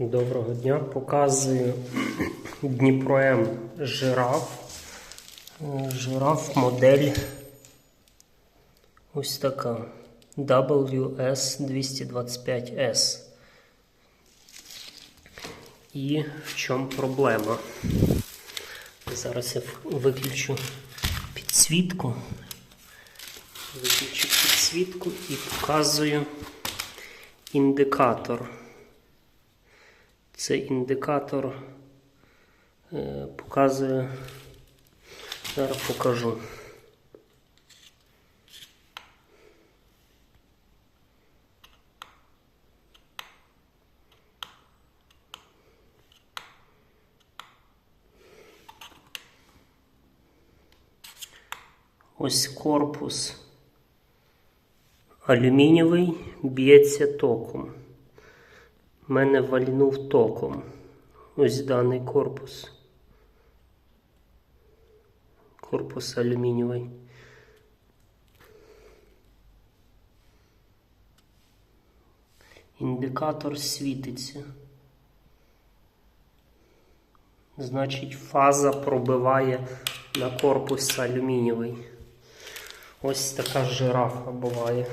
Доброго дня. Показую Дніпром жираф. Е, Жираф модель ось така WS225S. І в чому проблема? Зараз я виключу підсвітку. Виключу підсвітку і показую індикатор. Це індикатор е, показує. Зараз покажу. Ось корпус алюмінієвий б'ється током. Мене вальнув током. Ось даний корпус. Корпус алюмінієвий. Індикатор світиться. Значить, фаза пробиває на корпус алюмінієвий. Ось така жирафа буває.